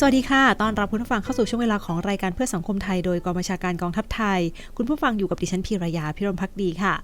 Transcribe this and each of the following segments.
สวัสดีค่ะ ตอนรับคุณผู้ฟังเข้าสู่ช่วงเวลาของรายการเพื่อสังคมไทยโดยกองบัญชาการกองทัพไทย คุณผู้ฟังอยู่กับดิฉันพีรยาพิรมพักดีค่ะ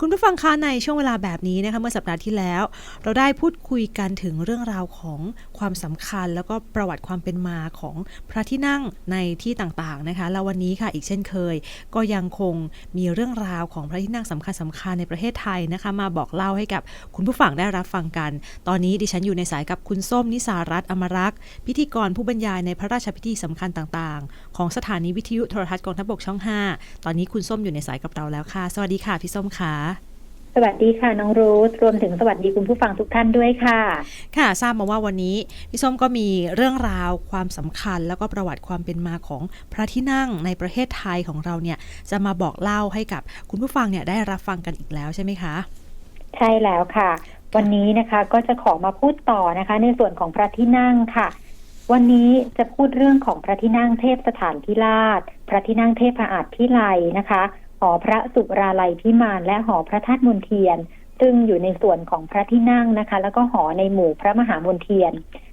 คุณผู้ฟังคะในช่วงเวลาแบบนี้นะคะเมื่อสัปดาห์ที่แล้ว เราได้พูดคุยกันถึงเรื่องราวของความสำคัญ แล้วก็ประวัติความเป็นมาของพระที่นั่งในที่ต่างๆนะคะ แล้ววันนี้ค่ะอีกเช่นเคย ก็ยังคงมีเรื่องราวของพระที่นั่งสำคัญสำคัญในประเทศไทยนะคะ มาบอกเล่าให้กับคุณผู้ฟังได้รับฟังกัน ตอนนี้ดิฉันอยู่ในสายกับคุณส้มนิสารัตน์อมรักษ์พิธีกรผู้บรรยายในพระราชพิธีสำคัญต่างๆ ของสถานีวิทยุโทรทัศน์กองทัพบกช่อง 5 ตอนนี้คุณส้มอยู่ในสายกับเราแล้วค่ะ สวัสดีค่ะพี่ส้มค่ะสวัสดีค่ะน้องรูทรวมถึงสวัสดีคุณผู้ฟังทุกท่านด้วยค่ะ ค่ะทราบมาว่าวันนี้พี่ส้มก็มีเรื่องราวความสำคัญ แล้วก็ประวัติความเป็นมาของพระที่นั่งในประเทศไทยของเราเนี่ยจะมาบอกเล่าให้กับคุณผู้ฟังเนี่ยได้รับฟังกันอีกแล้วใช่ไหมคะ ใช่แล้วค่ะ วันนี้นะคะก็จะขอมาพูดต่อนะคะ ในส่วนของพระที่นั่งค่ะ วันนี้จะพูดเรื่องของพระที่นั่งเทพสถานพิราชพระที่นั่งเทพพระอาจพิไลนะคะ หอพระสุราลัยพิมานและหอพระธาตุมนเทียน ซึ่งอยู่ในส่วนของพระที่นั่งนะคะ แล้วก็หอในหมู่พระมหามนเทียน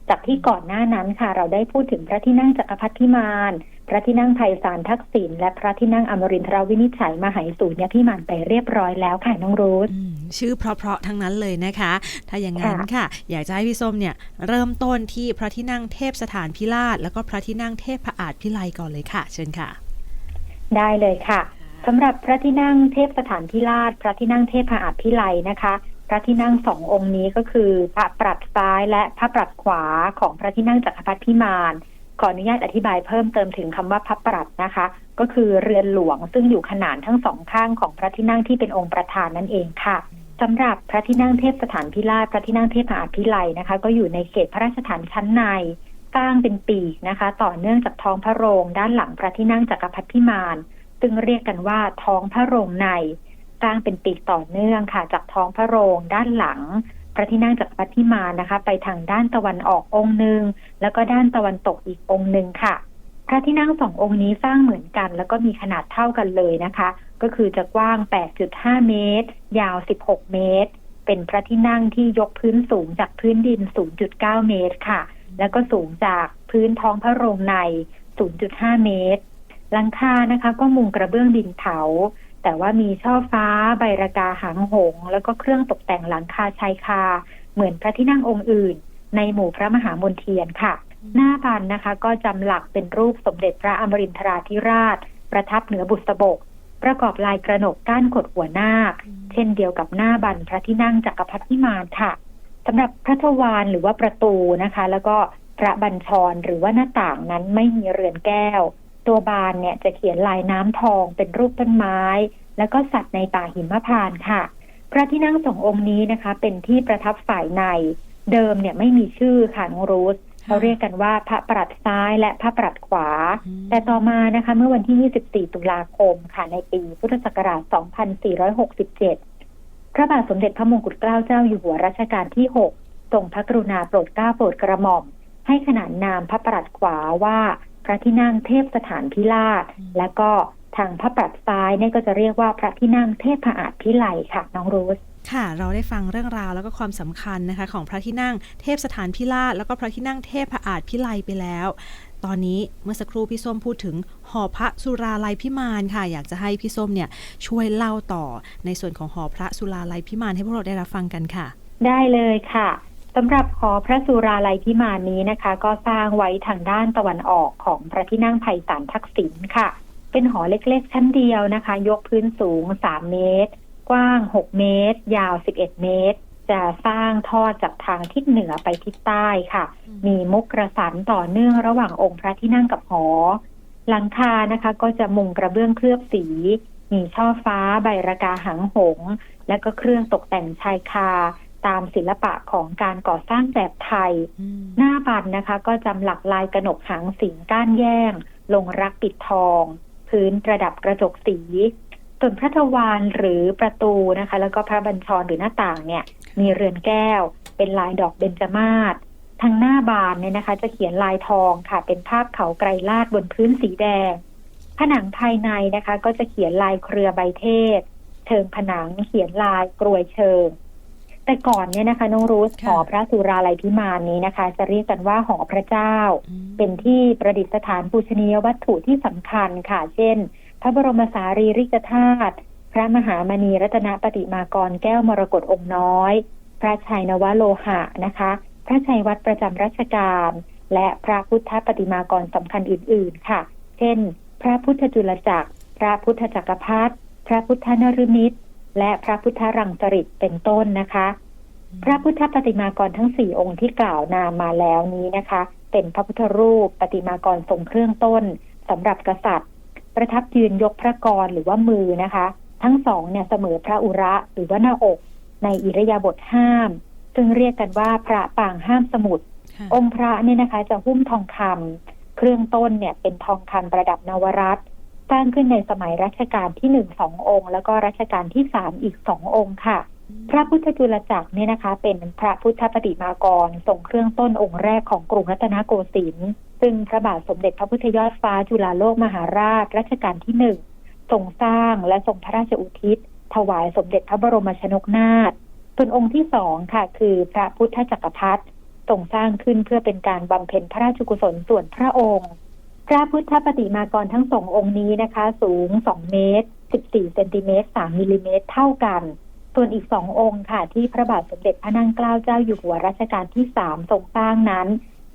จากที่ก่อนหน้านั้นค่ะ เราได้พูดถึงพระที่นั่งจักรพรรดิพิมาน พระที่นั่งไพศาลทักษิณและพระที่นั่งอมรินทรวินิจฉัยมหาสูญญพิมานไปเรียบร้อยแล้วค่ะน้องรูทอืมชื่อเพราะๆทั้งนั้นเลยนะคะ ถ้าอย่างนั้นค่ะ อยากจะให้พี่ส้มเนี่ยเริ่มต้นที่พระที่นั่งเทพสถานพิราชแล้วก็พระที่นั่งเทพพระอาจพิไลก่อนเลยค่ะ เชิญค่ะ ได้เลยค่ะ สำหรับพระที่นั่งเทพสถานพิราชพระที่นั่งเทพพระอาจพิไลนะคะ พระที่นั่งสององค์นี้ก็คือ พระปรัดซ้ายและพระปรัดขวาของพระที่นั่งจักรพรรดิพิมานขออนุญาตอธิบายเพิ่มเติมถึงคำว่าพระปรัดนะคะ ก็คือเรือนหลวงซึ่งอยู่ขนานทั้งสองข้างของพระที่นั่งที่เป็นองค์ประธานนั่นเองค่ะสำหรับพระที่นั่งเทพสถานพิราชพระที่นั่งเทพพะอาจพิไลนะคะ ก็อยู่ในเขตพระราชฐานชั้นในสร้างเป็นปีนะคะ ต่อเนื่องจากท้องพระโรง ด้านหลังพระที่นั่งจักรพรรดิพิมาน ซึ่งเรียกกันว่าท้องพระโรงในสร้างเป็นปีกต่อเนื่องค่ะ จากท้องพระโรงด้านหลัง พระที่นั่งจักพรรดิพิมานนะคะ ไปทางด้านตะวันออกองค์หนึ่งแล้วก็ด้านตะวันตกอีกองค์หนึ่งค่ะ พระที่นั่งสององค์นี้สร้างเหมือนกัน แล้วก็มีขนาดเท่ากันเลยนะคะ ก็คือจะกว้าง 8.5 เมตร ยาว 16 เมตร เป็นพระที่นั่งที่ยกพื้นสูงจากพื้นดิน 0.9 เมตรค่ะ แล้วก็สูงจากพื้นท้องพระโรงใน 0.5 เมตร หลังคานะคะ ก็มุงกระเบื้องดินเผาแต่ว่ามีช่อฟ้า ใบระกาหางหงส์แล้วก็เครื่องตกแต่งหลังคาชายคา เหมือนพระที่นั่งองค์อื่น ในหมู่พระมหามนเทียนค่ะ หน้าบานนะคะ ก็จำหลักเป็นรูปสมเด็จพระอมรินทราธิราช ประทับเหนือบุษบก ประกอบลายกระหนกก้านขดหัวนาค เช่นเดียวกับหน้าบันพระที่นั่งจักรพรรดิพิมานค่ะสำหรับพระทวารหรือว่าประตูนะคะ แล้วก็พระบัญชรหรือว่าหน้าต่างนั้นไม่มีเรือนแก้ว ตัวบานเนี่ยจะเขียนลายน้ำทองเป็นรูปต้นไม้ แล้วก็สัตว์ในป่าหิมพานต์ค่ะ พระที่นั่งสององค์นี้นะคะ เป็นที่ประทับฝ่ายในเดิมเนี่ยไม่มีชื่อค่ะน้องรูธเขาเรียกกันว่าพระปรัดซ้ายและพระปรัดขวาอืมแต่ต่อมานะคะ เมื่อวันที่ 24 ตุลาคมค่ะในปีพุทธศักราช 2467 พระบาทสมเด็จพระมงกุฎเกล้าเจ้าอยู่หัวรัชกาลที่ 6 ทรงพระกรุณาโปรดเกล้าโปรดกระหม่อม ให้ขนานนามพระปรัดขวาว่า พระที่นั่งเทพสถานพิราชและก็ทางพระปรัดซ้ายเนี่ยก็จะเรียกว่าพระที่นั่งเทพพระอาจพิไลค่ะ น้องรูสค่ะเราได้ฟังเรื่องราวแล้วก็ความสำคัญนะคะ ของพระที่นั่งเทพสถานพิราชแล้วก็พระที่นั่งเทพพระอาจพิไลไปแล้ว ตอนนี้เมื่อสักครู่พี่ส้มพูดถึงหอพระสุราลัยพิมานค่ะ อยากจะให้พี่ส้มเนี่ยช่วยเล่าต่อในส่วนของหอพระสุราลัยพิมานให้พวกเราได้รับฟังกันค่ะ ได้เลยค่ะ สำหรับหอพระสุราลัยพิมานนี้นะคะ ก็สร้างไว้ทางด้านตะวันออกของพระที่นั่งไพศาลทักษิณค่ะ เป็นหอเล็กๆชั้นเดียวนะคะ ยกพื้นสูง 3 เมตร กว้าง 6 เมตร ยาว 11 เมตร จะสร้างทอดจากทางทิศเหนือไปทิศใต้ค่ะ มีมุกกระสันต่อเนื่องระหว่างองค์พระที่นั่งกับหอ หลังคานะคะ ก็จะมุงกระเบื้องเคลือบสี มีช่อฟ้า ใบระกาหางหง และก็เครื่องตกแต่งชายคา ตามศิลปะของการก่อสร้างแบบไทยอืมหน้าบันนะคะ ก็จำหลักลายกระหนกหางสิงก้านแย่ง ลงรักปิดทอง พื้นประดับกระจกสีส่วนพระทวารหรือประตูนะคะ แล้วก็พระบัญชรหรือหน้าต่างเนี่ย มีเรือนแก้ว เป็นลายดอกเบญจมาศทางหน้าบานเนี่ยนะคะ จะเขียนลายทองค่ะ เป็นภาพเขาไกรลาดบนพื้นสีแดง ผนังภายในนะคะ ก็จะเขียนลายเครือใบเทศ เชิงผนังเขียนลายกรวยเชิง แต่ก่อนเนี่ยนะคะน้องรูสค่ะหอพระสุราลัยพิมานนี้นะคะ จะเรียกกันว่าหอพระเจ้าอืมเป็นที่ประดิษฐานปูชนียวัตถุที่สำคัญค่ะ เช่น พระบรมสารีริกธาตุพระมหามณีรัตนปฏิมากรแก้วมรกตองค์น้อย พระชัยนวโลหะนะคะ พระชัยวัดประจำรัชกาลและพระพุทธปฏิมากรสำคัญอื่น ๆ ค่ะ เช่น พระพุทธจุลจักร พระพุทธจักรพรรดิพระพุทธนรมิตร และพระพุทธรังสฤษฎ์เป็นต้นนะคะ พระพุทธปฏิมากรทั้งสี่องค์ที่กล่าวนามมาแล้วนี้นะคะ เป็นพระพุทธรูปปฏิมากรทรงเครื่องต้นสำหรับกษัตริย์ ประทับยืนยกพระกรหรือว่ามือนะคะ ทั้งสองเนี่ยเสมอพระอุระหรือว่าหน้าอก ในอิริยาบถห้าม ซึ่งเรียกกันว่าพระปางห้ามสมุดค่ะองค์พระเนี่ยนะคะจะหุ้มทองคำเครื่องต้นเนี่ยเป็นทองคำประดับนวรัตน์ส ร้างขึ้นในสมัยรัชกาลที่หนึ่งสององค์ แล้วก็รัชกาลที่สามอีกสององค์ค่ะ พระพุทธจุลจักรเนี่ยนะคะ เป็นพระพุทธปฏิมากรทรงเครื่องต้นองค์แรกของกรุงรัตนโกสินทร์ซึ่งพระบาทสมเด็จพระพุทธยอดฟ้าจุฬาโลกมหาราชรัชกาลที่หนึ่งทรงสร้างและทรงพระราชอุทิศ ถวายสมเด็จพระบรมชนกนาถส่วนองค์ที่สองค่ะ คือพระพุทธจักรพรรดิทรงสร้างขึ้นเพื่อเป็นการบำเพ็ญพระราชกุศลส่วนพระองค์ พระพุทธปฏิมากรทั้งสององค์นี้นะคะ สูง 2 เมตร 14 เซนติเมตร 3 มิลลิเมตร เท่ากัน ส่วนอีกสององค์ค่ะ ที่พระบาทสมเด็จพระนั่งเกล้าเจ้าอยู่หัวรัชกาลที่สามทรงสร้างนั้น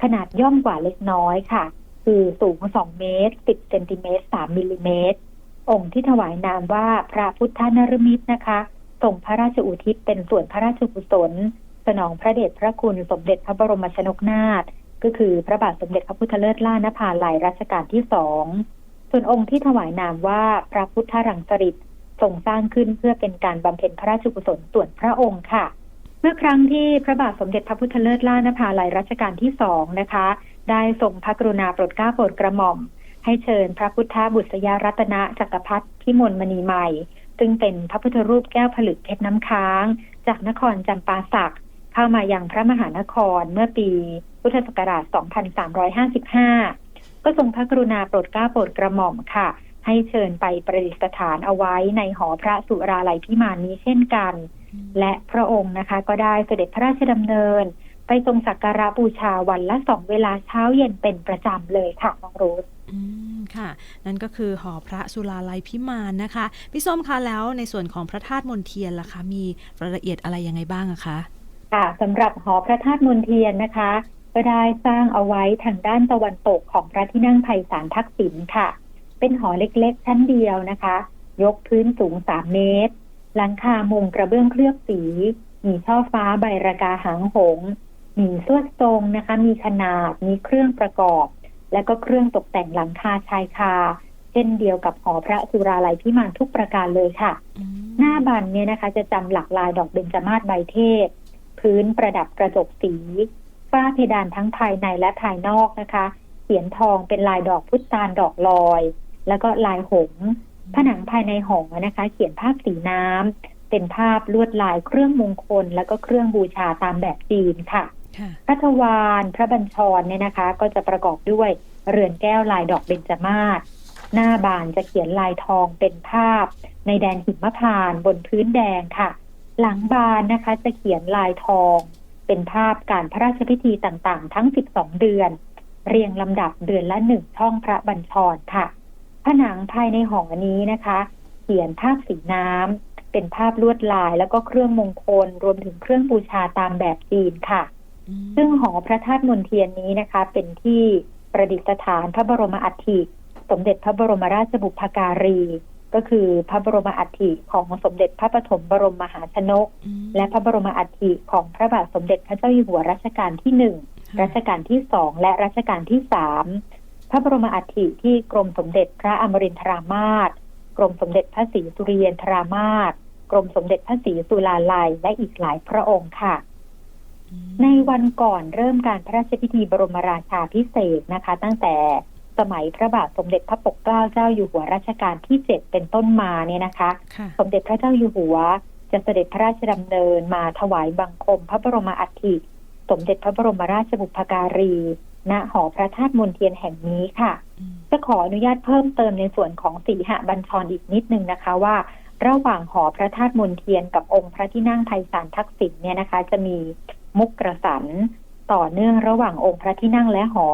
ขนาดย่อมกว่าเล็กน้อยค่ะ คือสูง 2 เมตร 10 เซนติเมตร 3 มิลลิเมตร องค์ที่ถวายนามว่าพระพุทธนรมิตรนะคะทรงพระราชอุทิศเป็นส่วนพระราชกุศล สนองพระเดชพระคุณสมเด็จพระบรมชนกนาถ ก็คือพระบาทสมเด็จพระพุทธเลิศล่านภาลัยรัชกาลที่สองส่วนองค์ที่ถวายนามว่าพระพุทธรังสฤษฎ์ทรงสร้างขึ้นเพื่อเป็นการบำเพ็ญพระราชกุศลส่วนพระองค์ค่ะ เมื่อครั้งที่พระบาทสมเด็จพระพุทธเลิศล่านภาลัยรัชกาลที่สองนะคะ ได้ทรงพระกรุณาโปรดเกล้าโปรดกระหม่อม ให้เชิญพระพุทธบุษยารัตนจักรพรรดิพิมลมณีใหม่ ซึ่งเป็นพระพุทธรูปแก้วผลึกเพชรน้ำค้าง จากนครจำปาสัก เข้ามายังพระมหานครเมื่อปีพุทธศักราช 2355 ก็ทรงพระกรุณาโปรดเกล้าโปรดกระหม่อมค่ะ ให้เชิญไปประดิษฐานเอาไว้ในหอพระสุราลัยพิมานนี้เช่นกัน และพระองค์นะคะก็ได้เสด็จพระราชดำเนิน ไปทรงสักการะบูชาวันละสองเวลาเช้าเย็นเป็นประจำเลยค่ะน้องโรสอืมค่ะ นั่นก็คือหอพระสุราลัยพิมานนะคะ พี่ส้มคะแล้วในส่วนของพระธาตุมนเทียนล่ะคะ มีรายละเอียดอะไรยังไงบ้างอะคะ ค่ะสำหรับหอพระธาตุมนเทียนนะคะ ก็ได้สร้างเอาไว้ทางด้านตะวันตกของพระที่นั่งไพศาลทักษิณค่ะ เป็นหอเล็กๆ ชั้นเดียวนะคะ ยกพื้นสูง3เมตร หลังคามุงกระเบื้องเคลือบสี มีช่อฟ้าใบระกาหางหงส์มีสวดทรงนะคะ มีขนาด มีเครื่องประกอบ และก็เครื่องตกแต่งหลังคาชายคา เช่นเดียวกับหอพระสุราลัยพิมานทุกประการเลยค่ะอืมหน้าบันเนี่ยนะคะ จะจำหลักลายดอกเบญจมาศใบเทศ พื้นประดับกระจกสี ฝ้าเพดานทั้งภายในและภายนอกนะคะ เขียนทองเป็นลายดอกพุทธานดอกลอย แล้วก็ลายหงส์ผนังภายในหอนะคะ เขียนภาพสีน้ำเป็นภาพลวดลายเครื่องมงคล แล้วก็เครื่องบูชาตามแบบจีนค่ะค่ะพระทวารพระบัญชรเนี่ยนะคะ ก็จะประกอบด้วยเรือนแก้วลายดอกเบญจมาศหน้าบานจะเขียนลายทองเป็นภาพ ในแดนหิมพานต์บนพื้นแดงค่ะ หลังบานนะคะจะเขียนลายทอง เป็นภาพการพระราชพิธีต่างๆ ทั้ง 12 เดือน เรียงลำดับเดือนละหนึ่งช่องพระบัญชรค่ะ ผนังภายในหอนี้นะคะ เขียนภาพสีน้ำเป็นภาพลวดลายแล้วก็เครื่องมงคลรวมถึงเครื่องบูชาตามแบบจีนค่ะอืมซึ่งหอพระธาตุมนเทียนนี้นะคะ เป็นที่ประดิษฐานพระบรมอัฐิสมเด็จพระบรมราชบุพการี ก็คือพระบรมอัฐิของสมเด็จพระปฐมบรมมหาชนกอืมและพระบรมอัฐิของพระบาทสมเด็จพระเจ้าอยู่หัวรัชกาลที่หนึ่งค่ะรัชกาลที่สองและรัชกาลที่สามพระบรมอัฐิที่กรมสมเด็จพระอมรินทรามาศกรมสมเด็จพระศรีสุริยันทรามาศกรมสมเด็จพระศรีสุลาลัยและอีกหลายพระองค์ค่ะอืมในวันก่อนเริ่มการพระราชพิธีบรมราชาพิเศษกนะคะ ตั้งแต่ สมัยพระบาทสมเด็จพระปกเกล้าเจ้าอยู่หัวรัชกาลที่เจ็ดเป็นต้นมาเนี่ยนะคะค่ะสมเด็จพระเจ้าอยู่หัว จะเสด็จพระราชดำเนินมาถวายบังคมพระบรมอัฐิสมเด็จพระบรมราชบุพการี ณ หอพระธาตุมนเทียนแห่งนี้ค่ะอืมจะขออนุญาตเพิ่มเติมในส่วนของสีหบัญชรอีกนิดนึงนะคะว่า ระหว่างหอพระธาตุมนเทียนกับองค์พระที่นั่งไพศาลทักษิณเนี่ยนะคะ จะมีมุกกระสันต่อเนื่องระหว่างองค์พระที่นั่งและหอ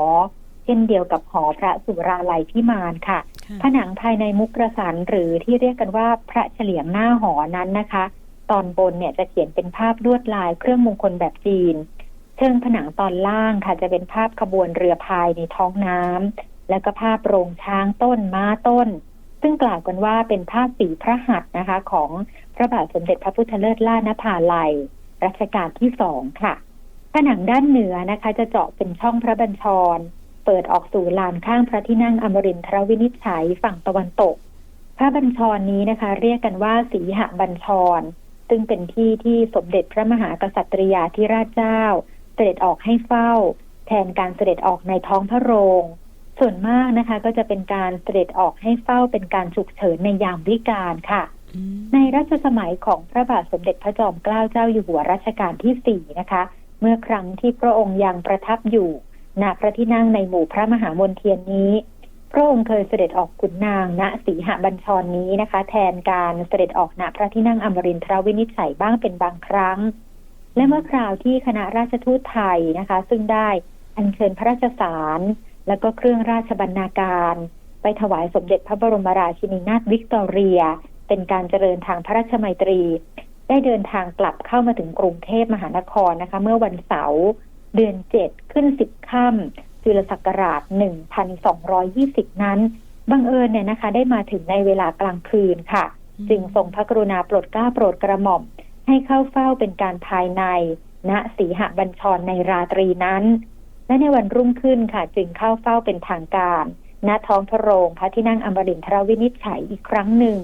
เช่นเดียวกับหอพระสุราลัยพิมานค่ะค่ะ ผนังภายในมุกกระสันหรือที่เรียกกันว่าพระเฉลียงหน้าหอนั้นนะคะ ตอนบนเนี่ยจะเขียนเป็นภาพลวดลายเครื่องมงคลแบบจีน เชิงผนังตอนล่างค่ะจะเป็นภาพขบวนเรือพายในท้องน้ำแล้วก็ภาพโรงช้างต้นม้าต้น ซึ่งกล่าวกันว่าเป็นภาพสีพระหัตถ์นะคะ ของพระบาทสมเด็จพระพุทธเลิศล่านภาลัยรัชกาลที่สองค่ะ ผนังด้านเหนือนะคะ จะเจาะเป็นช่องพระบัญชร เปิดออกสู่ลานข้างพระที่นั่งอมรินทรวินิจฉัยฝั่งตะวันตก พระบัญชรนี้นะคะ เรียกกันว่าสีหบัญชร ซึ่งเป็นที่ที่สมเด็จพระมหากษัตริยาธิราชเจ้า เสด็จออกให้เฝ้า แทนการเสด็จออกในท้องพระโรง ส่วนมากนะคะ ก็จะเป็นการเสด็จออกให้เฝ้าเป็นการฉุกเฉินในยามวิกาลค่ะอืมในรัชสมัยของพระบาทสมเด็จพระจอมเกล้าเจ้าอยู่หัวรัชกาลที่สี่นะคะ เมื่อครั้งที่พระองค์ยังประทับอยู่ ณพระที่นั่งในหมู่พระมหามนเทียนนี้ พระองค์เคยเสด็จออกขุนนางณสีหบัญชรนี้นะคะ แทนการเสด็จออกณพระที่นั่งอมรินทรวินิจฉัยบ้างเป็นบางครั้ง และเมื่อคราวที่คณะราชทูตไทยนะคะ ซึ่งได้อัญเชิญพระราชสารและก็เครื่องราชบรรณาการ ไปถวายสมเด็จพระบรมราชินีนาถวิกตอเรีย เป็นการเจริญทางพระราชมัยตรี ได้เดินทางกลับเข้ามาถึงกรุงเทพมหานครนะคะ เมื่อวันเสาร์ เดือนเจ็ดขึ้นสิบค่ำจุลศักราชหนึ่งพันสองรอยี่สิบนั้น บังเอิญเนี่ยนะคะ ได้มาถึงในเวลากลางคืนค่ะ จึงทรงพระกรุณาโปรดเกล้าโปรดกระหม่อม ให้เข้าเฝ้าเป็นการภายใน ณสีหบัญชรในราตรีนั้น และในวันรุ่งขึ้นค่ะ จึงเข้าเฝ้าเป็นทางการ ณท้องพระโรงพระที่นั่งอมรินทรวินิจฉัยอีกครั้งหนึ่ง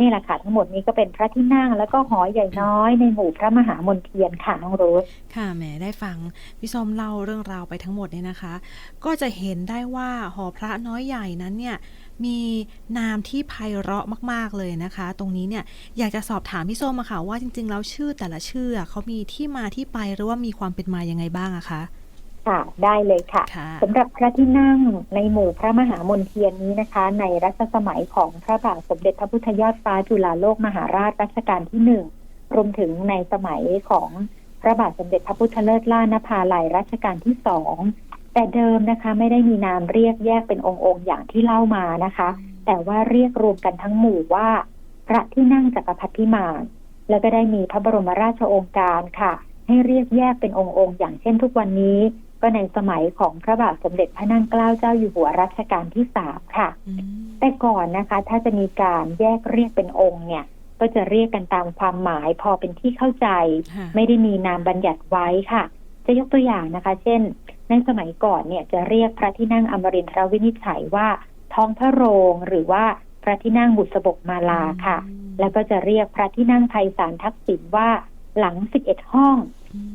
นี่แหละค่ะทั้งหมดนี้ก็เป็นพระที่นั่ง แล้วก็หอใหญ่น้อยในหมู่พระมหามนเทียนค่ะน้องโรสค่ะแหมได้ฟังพี่ส้มเล่าเรื่องราวไปทั้งหมดเนี่ยนะคะ ก็จะเห็นได้ว่าหอพระน้อยใหญ่นั้นเนี่ยมีนามที่ไพเราะมาก ๆ เลยนะคะ ตรงนี้เนี่ยอยากจะสอบถามพี่ส้มอะค่ะว่าจริง ๆ แล้วชื่อแต่ละชื่อเขามีที่มาที่ไปหรือว่ามีความเป็นมายังไงบ้างอะคะ ค่ะได้เลยค่ะค่ะสำหรับพระที่นั่งในหมู่พระมหามนเทียนนี้นะคะ ในรัชสมัยของพระบาทสมเด็จพระพุทธยอดฟ้าจุฬาโลกมหาราชรัชกาลที่หนึ่งรวมถึงในสมัยของพระบาทสมเด็จพระพุทธเลิศล่านภาลัยรัชกาลที่สองแต่เดิมนะคะไม่ได้มีนามเรียกแยกเป็นองค์องค์ๆอย่างที่เล่ามานะคะ แต่ว่าเรียกรวมกันทั้งหมู่ว่า พระที่นั่งจักรพรรดิมานแล้วก็ได้มีพระบรมราชโองการค่ะ ให้เรียกแยกเป็นองค์องค์ๆอย่างเช่นทุกวันนี้ ก็ในสมัยของพระบาทสมเด็จพระนั่งเกล้าเจ้าอยู่หัวรัชกาลที่สามค่ะอืมแต่ก่อนนะคะ ถ้าจะมีการแยกเรียกเป็นองค์เนี่ย ก็จะเรียกกันตามความหมายพอเป็นที่เข้าใจค่ะไม่ได้มีนามบัญญัติไว้ค่ะ จะยกตัวอย่างนะคะ เช่น ในสมัยก่อนเนี่ยจะเรียกพระที่นั่งอมรินทรวินิจฉัยว่าท้องพระโรงหรือว่าพระที่นั่งบุษบกมาลาค่ะ แล้วก็จะเรียกพระที่นั่งไพศาลทักษิณว่าหลัง11ห้อง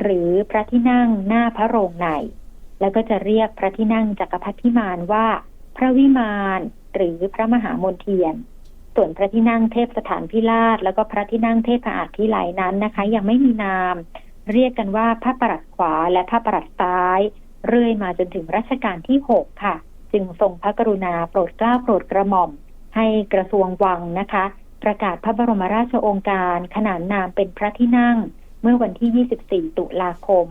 หรือพระที่นั่งหน้าพระโรงใน แล้วก็จะเรียกพระที่นั่งจักรพรรดิพิมานว่า พระวิมานหรือพระมหามนเทียน ส่วนพระที่นั่งเทพสถานพิราชแล้วก็พระที่นั่งเทพอาจพิไลนั้นนะคะ ยังไม่มีนาม เรียกกันว่าพระประหลัดขวาและพระประหลัดซ้าย เรื่อยมาจนถึงรัชกาลที่6ค่ะ จึงทรงพระกรุณาโปรดเกล้าโปรดกระหม่อม ให้กระทรวงวังนะคะ ประกาศพระบรมราชโองการ ขนานนามเป็นพระที่นั่ง เมื่อวันที่ 24 ตุลาคม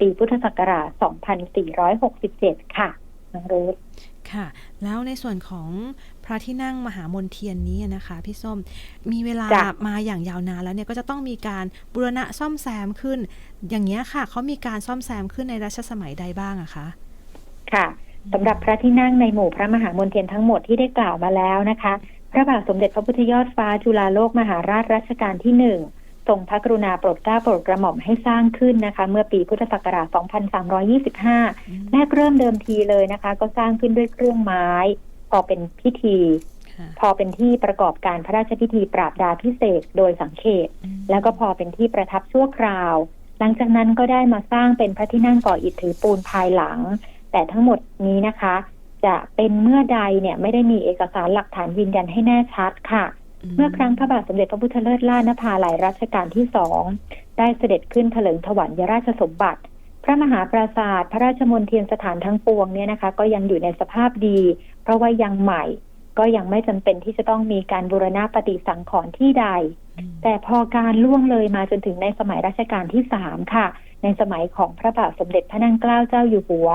ปีพุทธศักราช 2467 ค่ะน้องรุธค่ะ แล้วในส่วนของพระที่นั่งมหามนเทียนนี้นะคะพี่ส้มมีเวลาจ้ะมาอย่างยาวนานแล้วเนี่ยก็จะต้องมีการบูรณะซ่อมแซมขึ้น อย่างเงี้ยค่ะเขามีการซ่อมแซมขึ้นในรัชสมัยใดบ้างอะคะ ค่ะสำหรับพระที่นั่งในหมู่พระมหามนเทียนทั้งหมดที่ได้กล่าวมาแล้วนะคะ พระบาทสมเด็จพระพุทธยอดฟ้าจุฬาโลกมหาราชรัชกาลที่หนึ่ง ทรงพระกรุณาโปรดเกล้าโปรดกระหม่อมให้สร้างขึ้นนะคะ เมื่อปีพุทธศักราช 2325 แรกเริ่มเดิมทีเลยนะคะ ก็สร้างขึ้นด้วยเครื่องไม้ พอเป็นพิธีค่ะพอเป็นที่ประกอบการพระราชพิธีปราบดาพิเศษกโดยสังเขตอืมแล้วก็พอเป็นที่ประทับชั่วคราว หลังจากนั้นก็ได้มาสร้างเป็นพระที่นั่งก่ออิฐถือปูนภายหลัง แต่ทั้งหมดนี้นะคะ จะเป็นเมื่อใดเนี่ยไม่ได้มีเอกสารหลักฐานยืนยันให้แน่ชัดค่ะ เมื่อครั้งพระบาทสมเด็จพระพุทธเลิศล่านภาลัยรัชกาลที่สอง ได้เสด็จขึ้นเถลิงถวัลยราชสมบัติ พระมหาปราสาท พระราชมณฑียนสถานทั้งปวงเนี่ยนะคะ ก็ยังอยู่ในสภาพดี เพราะว่ายังใหม่ ก็ยังไม่จำเป็นที่จะต้องมีการบูรณะปฏิสังขรณ์ที่ใด แต่พอการล่วงเลยมาจนถึงในสมัยรัชกาลที่สามค่ะ ในสมัยของพระบาทสมเด็จพระนั่งเกล้าเจ้าอยู่หัว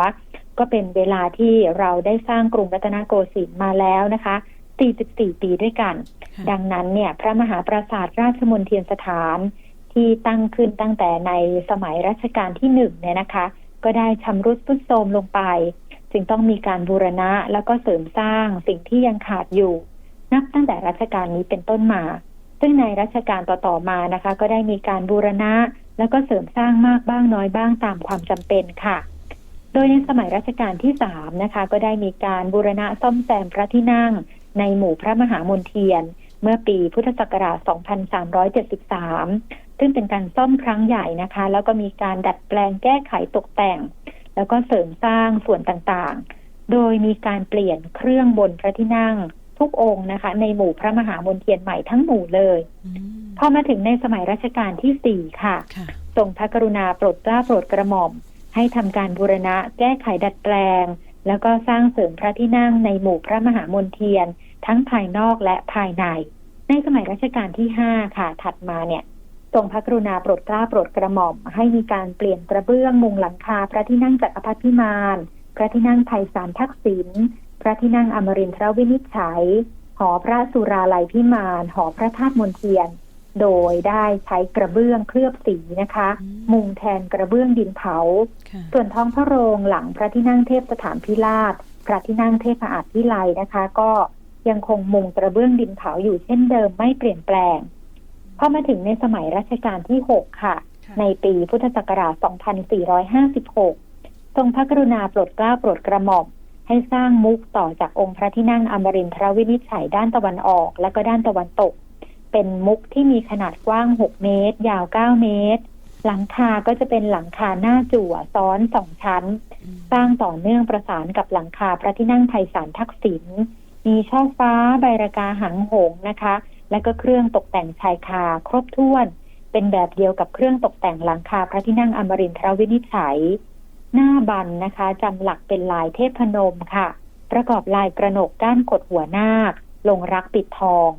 ก็เป็นเวลาที่เราได้สร้างกรุงรัตนโกสินทร์มาแล้วนะคะ 44 ปีด้วยกันค่ะดังนั้นเนี่ยพระมหาปราสาทราชมณฑียนสถานที่ตั้งขึ้นตั้งแต่ในสมัยรัชกาลที่หนึ่งเนี่ยนะคะ ก็ได้ชำรุดทรุดโทรมลงไป จึงต้องมีการบูรณะแล้วก็เสริมสร้างสิ่งที่ยังขาดอยู่ นับตั้งแต่รัชกาลนี้เป็นต้นมา ซึ่งในรัชกาลต่อๆมานะคะ ก็ได้มีการบูรณะแล้วก็เสริมสร้างมากบ้างน้อยบ้างตามความจำเป็นค่ะ โดยในสมัยรัชกาลที่สามนะคะ ก็ได้มีการบูรณะซ่อมแซมพระที่นั่ง ในหมู่พระมหามนเทียน เมื่อปีพุทธศักราช 2373 ซึ่งเป็นการซ่อมครั้งใหญ่นะคะ แล้วก็มีการดัดแปลงแก้ไขตกแต่ง แล้วก็เสริมสร้างส่วนต่างๆ โดยมีการเปลี่ยนเครื่องบนพระที่นั่งทุกองค์นะคะ ในหมู่พระมหามนเทียนใหม่ทั้งหมู่เลยอืมพอมาถึงในสมัยรัชกาลที่สี่ค่ะค่ะทรงพระกรุณาโปรดเกล้าโปรดกระหม่อม ให้ทำการบูรณะแก้ไขดัดแปลง แล้วก็สร้างเสริมพระที่นั่งในหมู่พระมหามนเทียน ทั้งภายนอกและภายใน ในสมัยรัชกาลที่ห้าค่ะ ถัดมาเนี่ยทรงพระกรุณาโปรดเกล้าโปรดกระหม่อม ให้มีการเปลี่ยนกระเบื้องมุงหลังคา พระที่นั่งจักรพรรดิพิมานพระที่นั่งไพศาลทักษิณพระที่นั่งอมรินทรวินิจฉัย หอพระสุราลัยพิมาน หอพระธาตุมนเทียน โดยได้ใช้กระเบื้องเคลือบสีนะคะอืมมุงแทนกระเบื้องดินเผาค่ะส่วนท้องพระโรงหลังพระที่นั่งเทพสถานพิราชพระที่นั่งเทพอาจพิไลนะคะ ก็ยังคงมุงกระเบื้องดินเผาอยู่เช่นเดิมไม่เปลี่ยนแปลงพอมาถึงในสมัยรัชกาลที่6ค่ะค่ะ ในปีพุทธศักราช 2456 ทรงพระกรุณาโปรดเกล้าโปรดกระหม่อมให้สร้างมุกต่อจากองค์พระที่นั่งอมรินทรวินิจฉัยด้านตะวันออก และก็ด้านตะวันตก เป็นมุกที่มีขนาดกว้าง 6 เมตร ยาว 9 เมตร หลังคาก็จะเป็นหลังคาหน้าจั่วซ้อนสองชั้น สร้างต่อเนื่องประสานกับหลังคาพระที่นั่งไพศาลทักษิณมีช่อฟ้าใบรากาหางหงนะคะ และก็เครื่องตกแต่งชายคาครบถ้วน เป็นแบบเดียวกับเครื่องตกแต่งหลังคาพระที่นั่งอมรินทรวินิจฉัย หน้าบันนะคะจำหลักเป็นลายเทพพนมค่ะ ประกอบลายกระหนกก้านกดหัวนาคลงรักปิดทอง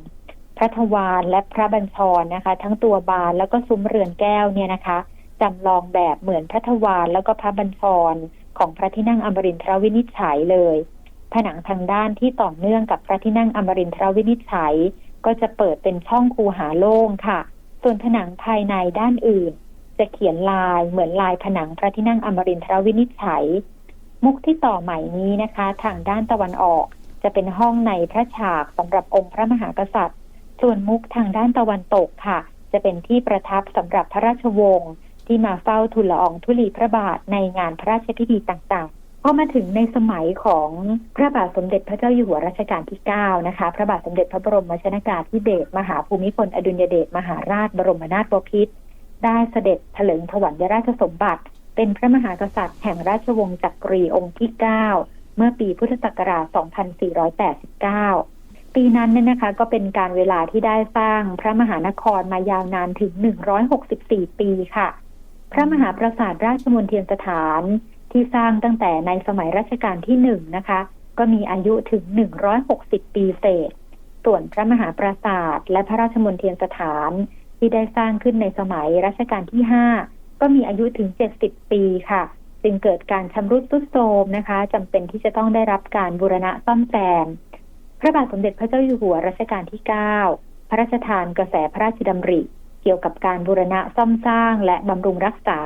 พระทวารและพระบัญชรนะคะ ทั้งตัวบานแล้วก็ซุ้มเรือนแก้วเนี่ยนะคะจำลองแบบเหมือนพระทวารแล้วก็พระบัญชรของพระที่นั่งอมรินทรวินิจฉัยเลย ผนังทางด้านที่ต่อเนื่องกับพระที่นั่งอมรินทรวินิจฉัย ก็จะเปิดเป็นช่องคูหาโล่งค่ะ ส่วนผนังภายในด้านอื่น จะเขียนลายเหมือนลายผนังพระที่นั่งอมรินทรวินิจฉัย มุกที่ต่อใหม่นี้นะคะ ทางด้านตะวันออก จะเป็นห้องในพระฉากสำหรับองค์พระมหากษัตริย์ ส่วนมุกทางด้านตะวันตกค่ะ จะเป็นที่ประทับสำหรับพระราชวงศ์ที่มาเฝ้าทูลละอองธุลีพระบาทในงานพระราชพิธีต่างๆ พอมาถึงในสมัยของพระบาทสมเด็จพระเจ้าอยู่หัวรัชกาลที่ 9 นะคะ พระบาทสมเด็จพระบรมชนากาธิเบศรมหาภูมิพลอดุลยเดชมหาราชบรมนาถบพิตรได้เสด็จถลิงถวัลยราชสมบัติ เป็นพระมหากษัตริย์แห่งราชวงศ์จักรีองค์ที่ 9 เมื่อปีพุทธศักราช 2489 ปีนั้นเนี่ยนะคะก็เป็นการเวลาที่ได้สร้างพระมหานครมายาวนานถึง 164 ปีค่ะ พระมหาปราสาทราชมณฑียนสถานที่สร้างตั้งแต่ในสมัยรัชกาลที่หนึ่งนะคะ ก็มีอายุถึง 160 ปีเศษ ส่วนพระมหาปราสาทและพระราชมณฑียนสถานที่ได้สร้างขึ้นในสมัยรัชกาลที่5ก็มีอายุถึง 70 ปีค่ะ จึงเกิดการชำรุดทรุดโทรมนะคะจำเป็นที่จะต้องได้รับการบูรณะซ่อมแซม ระบาทสมเด็จพระเจ้าอยู่หัวรัชกาลที่ 9 พระราชทานกระแสพระราชดำริเกี่ยวกับการบูรณะซ่อมสร้างและบำรุงรักษา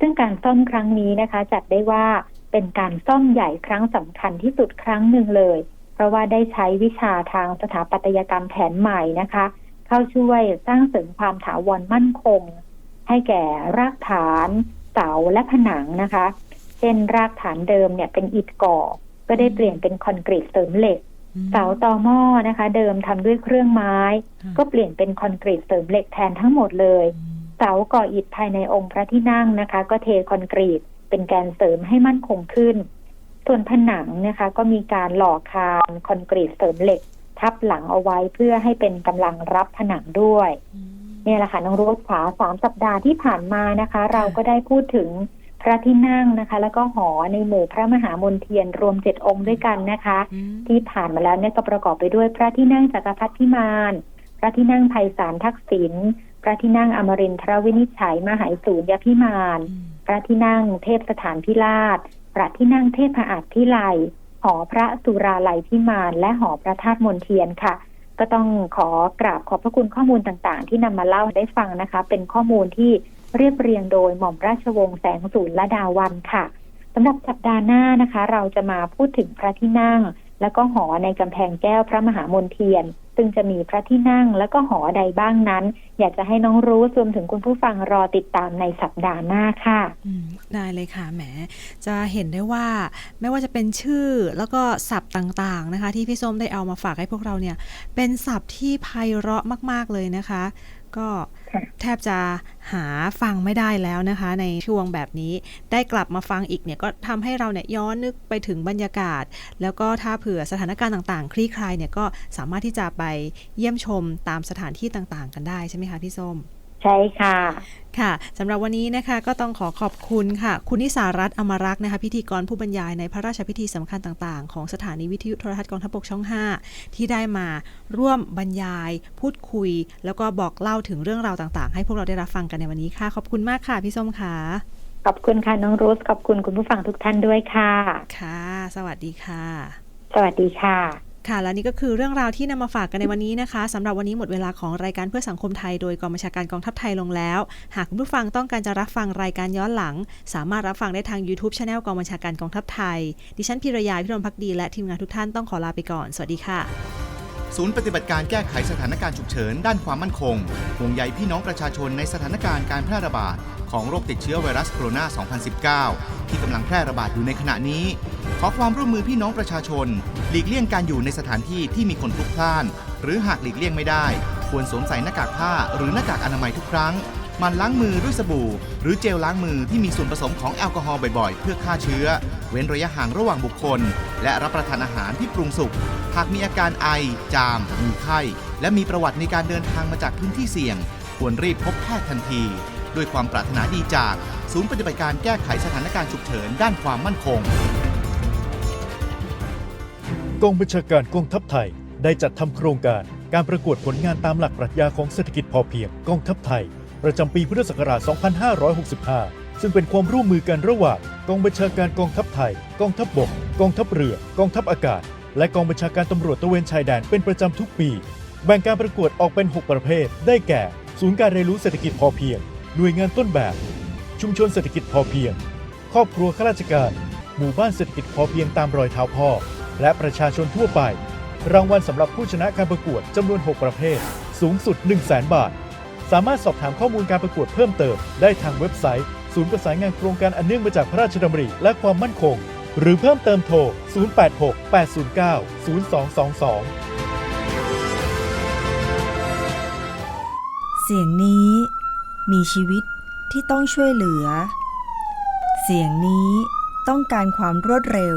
ซึ่งการซ่อมครั้งนี้นะคะ จัดได้ว่าเป็นการซ่อมใหญ่ครั้งสำคัญที่สุดครั้งหนึ่งเลย เพราะว่าได้ใช้วิชาทางสถาปัตยกรรมแผนใหม่นะคะ เข้าช่วยสร้างเสริมความถาวรมั่นคง ให้แก่รากฐานเสาและผนังนะคะ เช่นรากฐานเดิมเนี่ยเป็นอิฐก่อ ก็ได้เปลี่ยนเป็นคอนกรีตเสริมเหล็ก เสาตอหม้อนะคะ เดิมทำด้วยเครื่องไม้ค่ะก็เปลี่ยนเป็นคอนกรีตเสริมเหล็กแทนทั้งหมดเลยอืมเสาก่ออิฐภายในองค์พระที่นั่งนะคะ ก็เทคอนกรีตเป็นแกนเสริมให้มั่นคงขึ้น ส่วนผนังนะคะ ก็มีการหล่อคานคอนกรีตเสริมเหล็ก ทับหลังเอาไว้เพื่อให้เป็นกำลังรับผนังด้วยอืมเนี่ยแหละค่ะน้องรูสขาสามสัปดาห์ที่ผ่านมานะคะ เราก็ได้พูดถึง พระที่นั่งนะคะ แล้วก็หอในหมู่พระมหามนเทียนรวมเจ็ดองค์ด้วยกันนะคะอืมที่ผ่านมาแล้วเนี่ยก็ประกอบไปด้วยพระที่นั่งจักรพรรดิพิมานพระที่นั่งไพศาลทักษิณพระที่นั่งอมรินทรวินิจฉัยมหายสูญยพิมานอืมพระที่นั่งเทพสถานพิราชพระที่นั่งเทพอาจพิไลยหอพระสุราลัยพิมานและหอพระธาตุมนเทียนค่ะ ก็ต้องขอกราบขอบพระคุณข้อมูลต่างๆ ที่นำมาเล่าให้ได้ฟังนะคะ เป็นข้อมูลที่ เรียบเรียงโดยหม่อมราชวงศ์แสงสูรละดาวันค่ะสำหรับสัปดาห์หน้านะคะ เราจะมาพูดถึงพระที่นั่ง แล้วก็หอในกำแพงแก้วพระมหามนเทียน ซึ่งจะมีพระที่นั่งแล้วก็หอใดบ้างนั้น อยากจะให้น้องรู้รวมถึงคุณผู้ฟังรอติดตามในสัปดาห์หน้าค่ะได้เลยค่ะแหมจะเห็นได้ว่าไม่ว่าจะเป็นชื่อแล้วก็ศัพท์ต่างๆนะคะ ที่พี่ส้มได้เอามาฝากให้พวกเราเนี่ย เป็นศัพท์ที่ไพเราะมาก ๆเลยนะคะ ก็ค่ะแทบจะหาฟังไม่ได้แล้วนะคะ ในช่วงแบบนี้ได้กลับมาฟังอีกเนี่ยก็ทำให้เราเนี่ยย้อนนึกไปถึงบรรยากาศ แล้วก็ถ้าเผื่อสถานการณ์ต่างๆ คลี่คลายเนี่ยก็สามารถที่จะไปเยี่ยมชมตามสถานที่ต่างๆ กันได้ใช่ไหมคะพี่ส้ม ใช่ค่ะ ค่ะสำหรับวันนี้นะคะก็ต้องขอขอบคุณค่ะ คุณนิสารัตน์อมรักษ์นะคะพิธีกรผู้บรรยายในพระราชพิธีสำคัญต่างๆ ของสถานีวิทยุโทรทัศน์กองทัพบกช่อง 5 ที่ได้มาร่วมบรรยาย พูดคุย แล้วก็บอกเล่าถึงเรื่องราวต่างๆ ให้พวกเราได้รับฟังกันในวันนี้ค่ะ ขอบคุณมากค่ะพี่ส้มค่ะขอบคุณค่ะน้องรูสขอบคุณคุณผู้ฟังทุกท่านด้วยค่ะ ค่ะ สวัสดีค่ะ สวัสดีค่ะ ค่ะ และนี่ก็คือเรื่องราวที่นำมาฝากกันในวันนี้นะคะสำหรับวันนี้หมดเวลาของรายการเพื่อสังคมไทย โดยกองบัญชาการกองทัพไทยลงแล้ว หากคุณผู้ฟังต้องการจะรับฟังรายการย้อนหลัง สามารถรับฟังได้ทาง YouTube Channel กองบัญชาการกองทัพไทย ดิฉันพิรยาพิรมพักดีและทีมงานทุกท่านต้องขอลาไปก่อน สวัสดีค่ะ ศูนย์ปฏิบัติการแก้ไขสถานการณ์ฉุกเฉินด้านความมั่นคงห่วงใยพี่น้องประชาชนในสถานการณ์การแพร่ระบาดของโรคติดเชื้อไวรัสโคโรนา 2019 ที่กำลังแพร่ระบาดอยู่ในขณะนี้ ขอความร่วมมือพี่น้องประชาชน หลีกเลี่ยงการอยู่ในสถานที่ที่มีคนพลุกพล่าน หรือหากหลีกเลี่ยงไม่ได้ ควรสวมใส่หน้ากากผ้า หรือหน้ากากอนามัยทุกครั้งมันล้างมือด้วยสบู่ หรือเจลล้างมือที่มีส่วนผสมของแอลกอฮอล์บ่อยๆ เพื่อฆ่าเชื้อ เว้นระยะห่างระหว่างบุคคล และรับประทานอาหารที่ปรุงสุก หากมีอาการไอ จาม มีไข้ และมีประวัติในการเดินทางมาจากพื้นที่เสี่ยง ควรรีบพบแพทย์ทันที ด้วยความปรารถนาดีจาก ศูนย์ปฏิบัติการแก้ไขสถานการณ์ฉุกเฉินด้านความมั่นคง กองบัญชาการกองทัพไทย ได้จัดทำโครงการการประกวดผลงานตามหลักปรัชญาของเศรษฐกิจพอเพียงกองทัพไทย ประจำปีพุทธศักราช 2565 ซึ่งเป็นความร่วมมือกันระหว่างกองบัญชาการกองทัพไทย กองทัพบบก กองทัพเรือ กองทัพอากาศ และกองบัญชาการตำรวจตระเวนชายแดนเป็นประจำทุกปี แบ่งการประกวดออกเป็น 6 ประเภท ได้แก่ ศูนย์การเรียนรู้เศรษฐกิจพอเพียง หน่วยงานต้นแบบ ชุมชนเศรษฐกิจพอเพียง ครอบครัวข้าราชการ หมู่บ้านเศรษฐกิจพอเพียงตามรอยเท้าพ่อ และประชาชนทั่วไป รางวัลสำหรับผู้ชนะการประกวดจำนวน 6 ประเภท สูงสุด 1 0 0 0 0แบาท สามารถสอบถามข้อมูลการประกวดเพิ่มเติม ได้ทางเว็บไซต์ ศูนย์ประสานงานโครงการอันเนื่องมาจากพระราชดำริและความมั่นคง หรือเพิ่มเติมโทร 086 809 0222เสียงนี้มีชีวิตที่ต้องช่วยเหลือ เสียงนี้ต้องการความรวดเร็ว